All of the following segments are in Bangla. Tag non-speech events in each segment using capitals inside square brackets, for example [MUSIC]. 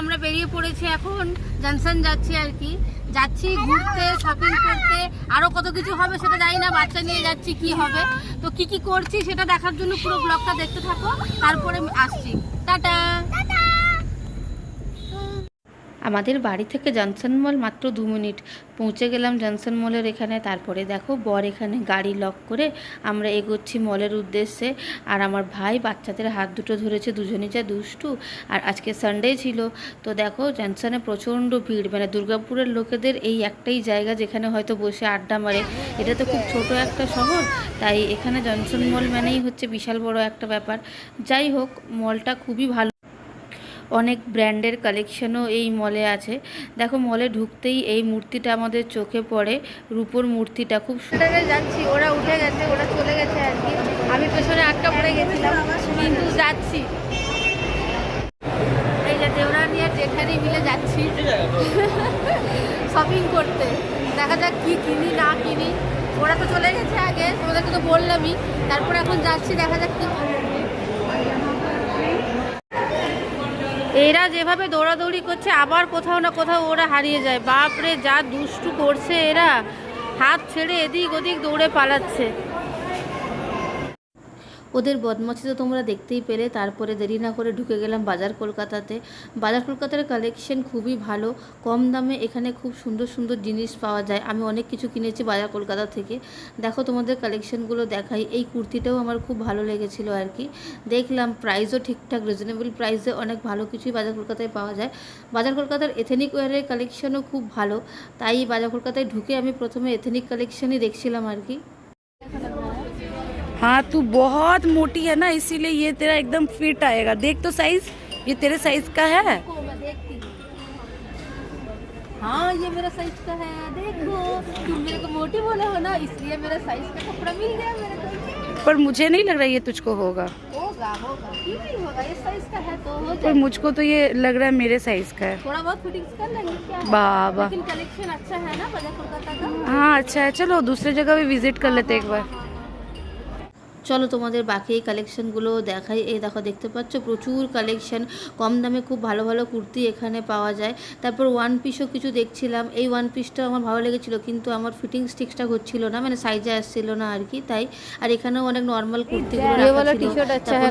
আমরা বেরিয়ে পড়েছি এখন জনসন যাচ্ছি আর কি। যাচ্ছি, ঘুরতে শপিং করতে, আরও কত কিছু হবে সেটা জানি না, বাচ্চা নিয়ে যাচ্ছি, কি হবে? তো কি কি করছি সেটা দেখার জন্য পুরো ব্লগটা দেখতে থাকো, তারপরে আসছি। টাটা! আমাদের বাড়ি থেকে জনসন মল মাত্র দু মিনিট। পৌঁছে গেলাম জনসন মলের এখানে। তারপরে দেখো বর এখানে গাড়ি লক করে আমরা এগোচ্ছি মলের উদ্দেশ্যে। আর আমার ভাই বাচ্চাদের হাত দুটো ধরেছে দুজনই যা দুষ্টু। আর আজকে সানডে ছিল। তো দেখো জনসনে প্রচণ্ড ভিড়। মানে দুর্গাপুরের লোকেদের এই একটাই জায়গা যেখানে হয়তো বসে আড্ডা মারে। এটা তো খুব ছোট একটা শহর। তাই এখানে জনসন মল মানেই হচ্ছে বিশাল বড় একটা ব্যাপার। যাই হোক, মলটা খুবই ভালো। অনেক ব্র্যান্ডের কালেকশনও এই মলে আছে। দেখো, মলে ঢুকতেই এই মূর্তিটা আমাদের চোখে পড়ে। রূপোর মূর্তিটা খুব সুন্দর যাচ্ছি, ওরা উঠে গেছে, ওরা চলে গেছে আর কি। আমি পেছনে আটকা পড়ে গেছিলাম, কিন্তু যাচ্ছি। এই যে দেওরানি আর জেঠানি মিলে যাচ্ছি। শপিং করতে। দেখা যাক কি কিনি, না কিনি। ওরা তো চলে গেছে আগে, তোমাদেরকে তো বললামই। তারপর এখন যাচ্ছি, দেখা যাক কি এরা যেভাবে দৌড়াদৌড়ি করছে, আবার কোথাও না কোথাও ওরা হারিয়ে যায়। বাপরে, যা দুষ্টু করছে এরা। হাত ছেড়ে এদিক ওদিক দৌড়ে পালাচ্ছে। ওদের বদমাছি তো তোমরা দেখতেই পেলে। তারপরে দেরি না করে ঢুকে গেলাম বাজার কলকাতাতে। বাজার কলকাতার কালেকশন খুবই ভালো। কম দামে এখানে খুব সুন্দর সুন্দর জিনিস পাওয়া যায়। আমি অনেক কিছু কিনেছি বাজার কলকাতা থেকে। দেখো তোমাদের কালেকশনগুলো দেখাই। এই কুর্তিটাও আমার খুব ভালো লেগেছিলো আর কি। দেখলাম প্রাইসও ঠিকঠাক রিজনেবল প্রাইসে অনেক ভালো কিছুই বাজার কলকাতায় পাওয়া যায়। বাজার কলকাতার এথেনিক ওয়ারের কালেকশনও খুব ভালো। তাই বাজার কলকাতায় ঢুকে আমি প্রথমে এথেনিক কালেকশনই দেখছিলাম আর কি। हाँ तू बहुत मोटी है ना इसीलिए ये तेरा एकदम फिट आएगा। देख तो साइज़ ये तेरे साइज़ का है। हाँ। ये मेरा साइज़ का है देखो। तुम मेरे को मोटी बोले हो ना इसलिए मेरा साइज़ का कपड़ा मिल गया मेरे को। पर मुझे नहीं लग रहा ये तुझको होगा। होगा होगा। क्यों नहीं होगा? ये साइज़ का है तो हो पर मुझको तो ये लग रहा है मेरे साइज़ का है। थोड़ा बहुत फिटिंग्स कर लेंगे क्या? बाबा। लेकिन कलेक्शन अच्छा है ना कोलकाता का हाँ अच्छा है। चलो दूसरे जगह भी विज़िट कर लेते एक बार। চলো তোমাদের বাকি এই কালেকশনগুলো দেখাই। এই দেখো দেখতে পাচ্ছ প্রচুর কালেকশন কম দামে খুব ভালো ভালো কুর্তি এখানে পাওয়া যায়। তারপর ওয়ান পিসও কিছু দেখছিলাম। এই ওয়ান পিসটা আমার ভালো লেগেছিল কিন্তু আমার ফিটিংস ঠিকঠাক হচ্ছিল না মানে সাইজে আসছিল না আর কি তাই। আর এখানেও অনেক নর্মাল কুর্তিগুলো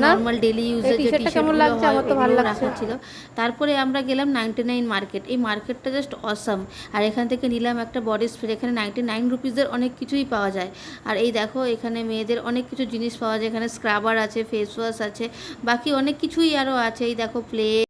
নর্মাল ডেলি ইউজের যে টি শার্টগুলো ছিল। তারপরে আমরা গেলাম নাইনটি নাইন মার্কেট এই মার্কেটটা জাস্ট অসাম আর এখান থেকে নিলাম একটা বডি স্প্রে এখানে নাইনটি নাইন রুপিসের অনেক কিছুই পাওয়া যায়। আর এই দেখো এখানে মেয়েদের অনেক কিছু জিনিস পাওয়া যায়। এখানে স্ক্রাবার আছে ফেস ওয়াশ আছে, বাকি অনেক কিছুই আরও আছে এই দেখো প্লে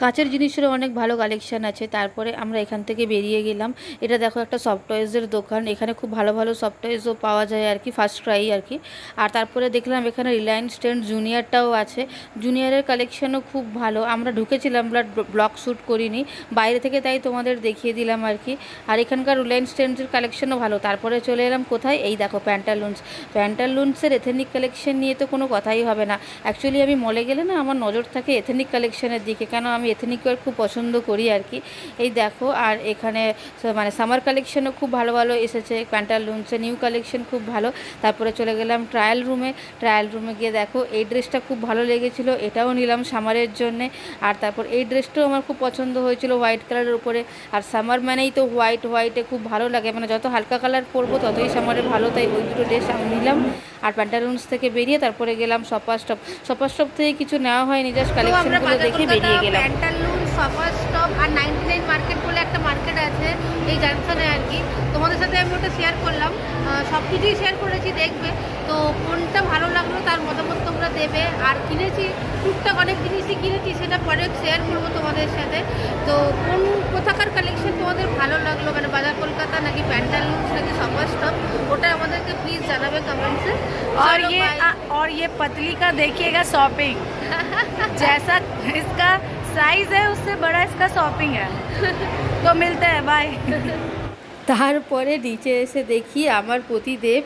কাঁচের জিনিসেরও অনেক ভালো কালেকশান আছে। তারপরে আমরা এখান থেকে বেরিয়ে গেলাম। এটা দেখো একটা সফট টয়েসের দোকান। এখানে খুব ভালো ভালো সফট টয়েসও পাওয়া যায় আর কি ফার্স্ট ক্রাই আর কি। আর তারপরে দেখলাম এখানে রিলায়েন্স ট্রেন্ড জুনিয়রটাও আছে। জুনিয়রের কালেকশানও খুব ভালো। আমরা ঢুকেছিলাম বাট ব্লগ শ্যুট করিনি। বাইরে থেকে তাই তোমাদের দেখিয়ে দিলাম আর কি। আর এখানকার রিলায়েন্স ট্রেন্ডসের কালেকশনও ভালো। তারপরে চলে এলাম কোথায়? এই দেখো প্যান্টালুন্স প্যান্টালুন্সের এথেনিক কালেকশন নিয়ে তো কোনো কথাই হবে না। অ্যাকচুয়ালি আমি মলে গেলে না আমার নজর থাকে এথেনিক কালেকশানের দিকে। কেন আমি এথেনিক ওয়ার খুব পছন্দ করি আর কি। এই দেখো, আর এখানে মানে সামার কালেকশনও খুব ভালো ভালো এসেছে প্যান্টালুন্সে নিউ কালেকশন খুব ভালো। তারপরে চলে গেলাম ট্রায়াল রুমে ট্রায়াল রুমে গিয়ে দেখো, এই ড্রেসটা খুব ভালো লেগেছিলো, এটাও নিলাম সামারের জন্যে। আর তারপর এই ড্রেসটাও আমার খুব পছন্দ হয়েছিল হোয়াইট কালারের উপরে। আর সামার মানেই তো হোয়াইট হোয়াইটে খুব ভালো লাগে। মানে যত হালকা কালার পরবো ততই সামারে ভালো, তাই ওই দুটো ড্রেস আমি নিলাম। আর প্যান্টালুন্স থেকে বেরিয়ে তারপরে গেলাম সপার স্টপ। সপার স্টপ থেকে কিছু নেওয়া হয়নি জাস্ট কালেকশনগুলো দেখে বেরিয়ে গেলাম। প্যান্টালুন সপার স্টপ আর নাইনটি নাইন মার্কেট বলে একটা মার্কেট আছে এই জাংশনে আর কি। তোমাদের সাথে আমি ওটা শেয়ার করলাম। সব কিছুই শেয়ার করেছি দেখবে। তো কোনটা ভালো লাগল তার মতামত তোমরা দেবে। আর কিনেছি টুকটাক অনেক জিনিসই কিনেছি সেটা পরে শেয়ার করব তোমাদের সাথে। তো কোন কোথাকার কালেকশন তোমাদের ভালো লাগল? মানে বাজার কলকাতা নাকি প্যান্টালুন্স নাকি সপার और ये और ये पतली का देखिएगा शॉपिंग [LAUGHS] जैसा इसका साइज़ है उससे बड़ा इसका शॉपिंग है। तो मिलते हैं बाय [LAUGHS] তারপরে নিচে এসে দেখি আমার পতিদেব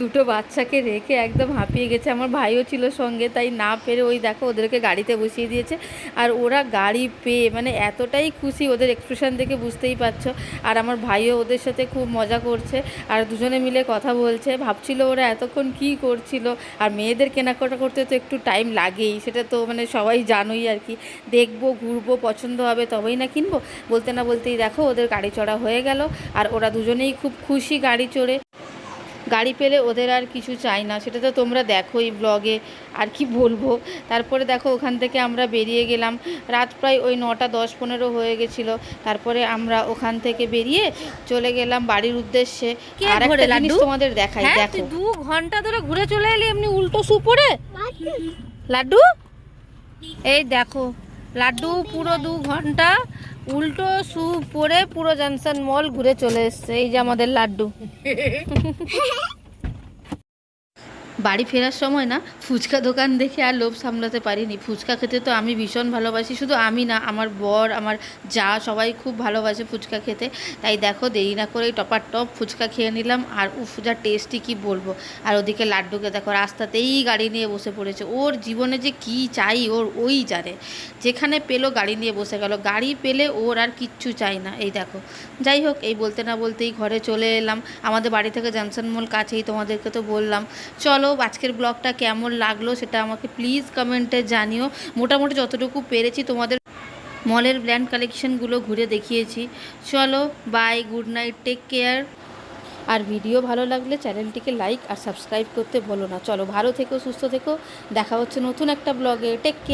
দুটো বাচ্চাকে রেখে একদম হাঁপিয়ে গেছে। আমার ভাইও ছিল সঙ্গে, তাই না পেরে ওই দেখো ওদেরকে গাড়িতে বসিয়ে দিয়েছে। আর ওরা গাড়ি পেয়ে মানে এতটাই খুশি ওদের এক্সপ্রেশন দেখে বুঝতেই পারছ। আর আমার ভাইও ওদের সাথে খুব মজা করছে। আর দুজনে মিলে কথা বলছে। ভাবছিল ওরা এতক্ষণ কি করছিল। আর মেয়েদের কেনাকাটা করতে তো একটু টাইম লাগেই, সেটা তো মানে সবাই জানোই আর কি। দেখব, ঘুরবো, পছন্দ হবে, তবেই না কিনবো? বলতে না বলতেই দেখো ওদের গাড়ি চড়া হয়ে গেল। আর ওরা দুজনেই খুব খুশি গাড়ি চড়ে। গাড়ি পেলে ওদের আর কিছু চাই না। সেটা তো তোমরা দেখোই ব্লগে আর কি বলব? তারপরে দেখো ওখান থেকে আমরা বেরিয়ে গেলাম। রাত প্রায় ওই নটা দশ পনেরো হয়ে গেছিল। তারপরে আমরা ওখান থেকে বেরিয়ে চলে গেলাম বাড়ির উদ্দেশ্যে। আর একটা জিনিস তোমাদের দেখাই হ্যাঁ দেখো। দু ঘণ্টা ধরে ঘুরে চলে এলি এমনি উল্টো শু পরে লাড্ডু? এই দেখো। লাড্ডু, পুরো দু ঘণ্টা উল্টো সু পরে পুরো জনসন মল ঘুরে চলে এসছে। এই যে আমাদের লাড্ডু। [LAUGHS] বাড়ি ফেরার সময় না ফুচকা দোকান দেখে আর লোভ সামলাতে পারিনি। ফুচকা খেতে তো আমি ভীষণ ভালোবাসি। শুধু আমি না, আমার বর, আমার যা, সবাই খুব ভালোবাসে ফুচকা খেতে। তাই দেখো, দেরি না করেই টপার টপ ফুচকা খেয়ে নিলাম। আর উফ, যা টেস্টি কি বলব। আর ওদিকে লাড্ডুকে দেখো, রাস্তাতেই গাড়ি নিয়ে বসে পড়েছে। ওর জীবনে যে কি চাই, ওর ওই জানে। যেখানে পেল গাড়ি নিয়ে বসে গেল। গাড়ি পেলে ওর আর কিচ্ছু চাই না। এই দেখো। যাই হোক, এই বলতে না বলতেই ঘরে চলে এলাম। আমাদের বাড়ি থেকে জনসন মল কাছেই তোমাদেরকে তো বললাম। চলো আজকের ব্লগটা কেমন লাগল সেটা আমাকে প্লিজ কমেন্টে জানিও। মোটামুটি যতটুকু পেরেছি তোমাদের মলের ব্র্যান্ড কালেকশনগুলো ঘুরে দেখিয়েছি। চলো bye good night take care আর ভিডিও ভালো লাগলে চ্যানেলটিকে লাইক আর সাবস্ক্রাইব করতে বলো না। চলো, ভালো থেকো, সুস্থ থেকো। দেখা হচ্ছে নতুন একটা ব্লগে টেক কেয়ার